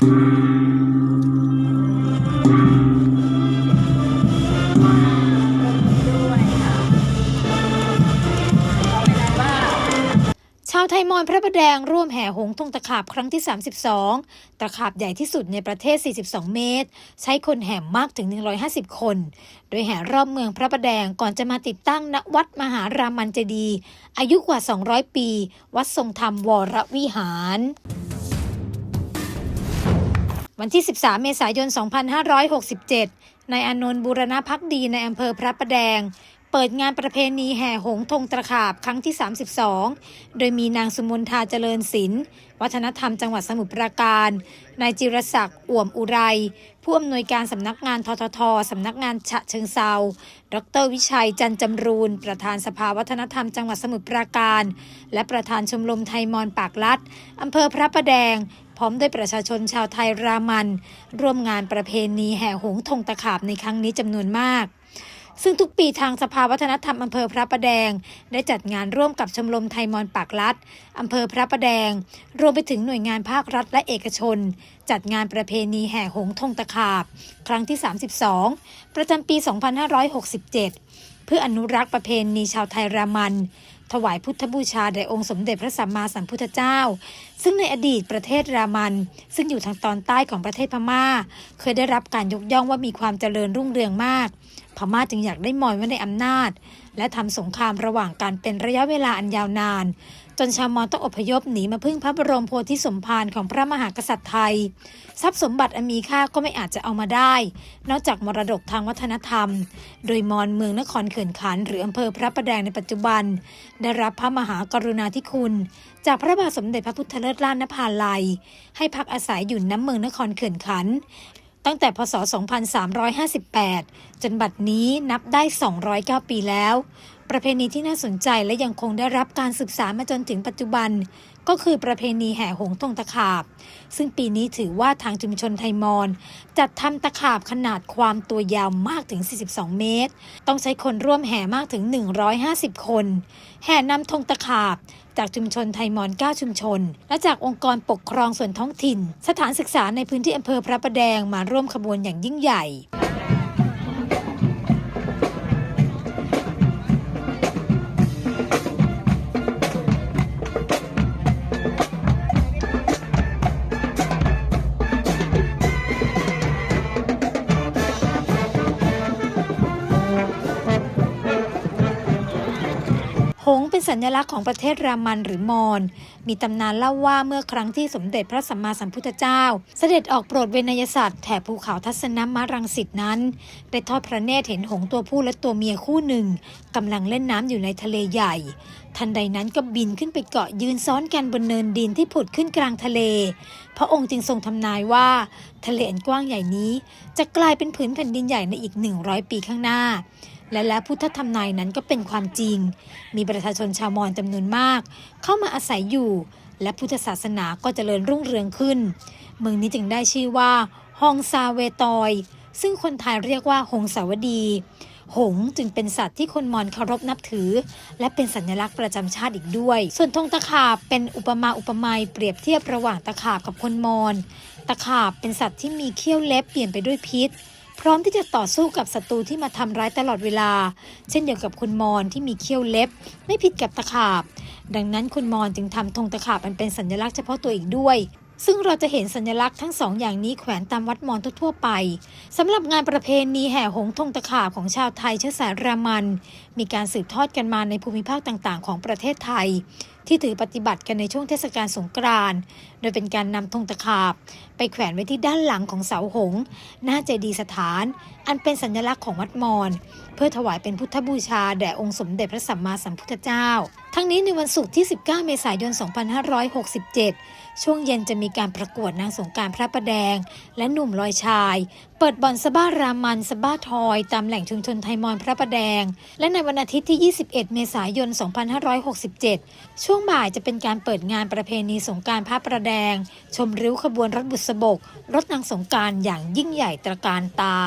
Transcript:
ชาวไทยมอญพระประแดงร่วมแห่หงส์ธงตะขาบครั้งที่ 32 ตะขาบใหญ่ที่สุดในประเทศ 42 เมตร ใช้คนแห่มากถึง 150 คน โดยแห่รอบเมืองพระประแดงก่อนจะมาติดตั้งณวัดมหารามันเจดี อายุกว่า 200 ปี วัดทรงธรรมวรวิหาร วันที่ 13 เมษายน 2567 นายอนนท์บูรณพักดีในอำเภอพระประแดง เปิดงานประเพณีแห่หงส์ธงตะขาบครั้งที่ 32 โดยมีนางสุมนทาเจริญศิลป์วัฒนธรรมจังหวัดสมุทรปราการ นายจิรศักดิ์อ่วมอุไร ผู้อำนวยการสำนักงานทททสำนักงานฉะเชิงเซา ดรวิชัยจันจำรูน ประธานสภาวัฒนธรรมจังหวัดสมุทรปราการ และประธานชมรมไทยมอญปากลัดอำเภอพระประแดง ร้อมด้วยประชาชนชาวไทยรามัน ร่วมงานประเพณีแห่หงส์ธงตะขาบในครั้งนี้จำนวนมาก ซึ่งทุกปีทางสภาวัฒนธรรมอำเภอพระประแดง ได้จัดงานร่วมกับชมรมไทยมอญปากลัดอำเภอพระประแดง รวมไปถึงหน่วยงานภาครัฐและเอกชน จัดงานประเพณีแห่หงส์ธงตะขาบ ครั้งที่ 32 ประจำปี 2567 เพื่ออนุรักษ์ประเพณีชาวไทยรามัน ถวายพุทธบูชาแด่องค์สมเด็จพระสัมมาสัมพุทธเจ้า ซึ่งในอดีตประเทศรามัน ซึ่งอยู่ทางตอนใต้ของประเทศพม่า เคยได้รับการยกย่องว่ามีความเจริญรุ่งเรืองมาก พม่าจึงอยากได้มอยไว้ในอำนาจ และทำสงครามระหว่างการเป็นระยะเวลาอันยาวนาน จนชาวมอญต้องอพยพหนีมาพึ่งพระบรมโพธิสมภารของพระมหากษัตริย์ไทย ทรัพย์สมบัติอันมีค่าก็ไม่อาจจะเอามาได้ นอกจากมรดกทางวัฒนธรรม โดยมอญเมืองนครเขื่อนขันหรืออำเภอพระประแดงในปัจจุบัน ได้รับพระมหากรุณาธิคุณ จากพระบาทสมเด็จพระพุทธเลิศล้านนภาลัย ให้พักอาศัยอยู่น้ำเมืองนครเขื่อนขันตั้งแต่พศ 2358 จนบัดนี้นับได้ 209 ปีแล้ว ประเพณีที่น่าสนใจและยังคงได้รับการศึกษามาจนถึงปัจจุบัน ก็คือประเพณีแห่หงส์ธงตะขาบ ซึ่งปีนี้ถือว่าทางชุมชนไทยมอญจัดทำตะขาบขนาดความตัวยาวมากถึง 42 เมตร ต้องใช้คนร่วมแห่มากถึง 150 คน แห่นำธงตะขาบจากชุมชนไทยมอญ9ชุมชน และจากองค์กรปกครองส่วนท้องถิ่น สถานศึกษาในพื้นที่อำเภอพระประแดงมาร่วมขบวนอย่างยิ่งใหญ่ เป็นสัญลักษณ์ของประเทศรามันหรือมอญ มีตำนานเล่าว่าเมื่อครั้งที่สมเด็จพระสัมมาสัมพุทธเจ้า เสด็จออกโปรดเวนยสัตว์แถบภูเขาทัศนมรังสิตนั้นได้ทอดพระเนตรเห็นหงส์ตัวผู้และตัวเมียคู่หนึ่งกำลังเล่นน้ำอยู่ในทะเลใหญ่ ทันใดนั้นก็บินขึ้นไปเกาะยืนซ้อนกันบนเนินดินที่ผุดขึ้นกลางทะเล พระองค์จึงทรงทำนายว่า ทะเลอันกว้างใหญ่นี้ จะกลายเป็นผืนแผ่นดินใหญ่ในอีก 100 ปีข้างหน้า และแล้วพุทธธรรมนายนั้นก็เป็นความจริง มีประชาชนชาวมอญจำนวนมาก เข้ามาอาศัยอยู่ และพุทธศาสนาก็เจริญรุ่งเรืองขึ้น เมืองนี้จึงได้ชื่อว่าฮองซาเวตอย ซึ่งคนไทยเรียกว่าหงสาวดี หงจึงเป็นสัตว์ที่คนมอญเคารพนับถือ และเป็นสัญลักษณ์ประจำชาติอีกด้วย ส่วนธงตะขาบเป็นอุปมาอุปไมยเปรียบเทียบระหว่างตะขาบกับคนมอญตะขาบเป็นสัตว์ที่มีเขี้ยวเล็บเปลี่ยนไปด้วยพิษ พร้อมที่จะต่อสู้กับศัตรูที่มาทำร้ายตลอดเวลา เช่นเดียวกับคุณมอญที่มีเขี้ยวเล็บ ไม่ผิดกับตะขาบ ดังนั้นคุณมอญจึงทำธงตะขาบมันเป็นสัญลักษณ์เฉพาะตัวอีกด้วยซึ่งเราจะเห็นสัญลักษณ์ทั้งสองอย่างนี้แขวนตามวัดมอญทั่วไปสำหรับงานประเพณีแห่หงส์ธงตะขาบของชาวไทยเชื้อสายรามัน มีการสืบทอดกันมาในภูมิภาคต่างๆ ของประเทศไทย ที่ถือปฏิบัติกันในช่วงเทศกาลสงกรานต์โดยเป็นการนำธงตะขาบ ไปแขวนไว้ที่ด้านหลังของเสาหงส์หน้าเจดีย์สถาน อันเป็นสัญลักษณ์ของวัดมอญเพื่อถวายเป็นพุทธบูชาแด่องค์สมเด็จพระสัมมาสัมพุทธเจ้า ทั้งนี้ในวันศุกร์ที่ 19 เมษายน 2567 ช่วงเย็นจะมีการประกวดนางสงการพระประแดง และหนุ่มลอยชาย เปิดบ่อนสบ้ารามันสบ้าทอย ตามแหล่งชุมชนไทยมอญพระประแดง และในวันอาทิตย์ที่ 21 เมษายน 2567 ช่วงบ่ายจะเป็นการเปิดงานประเพณีสงการพระประแดง ชมริ้วขบวนรถบุษบก รถนางสงการอย่างยิ่งใหญ่ตระการตา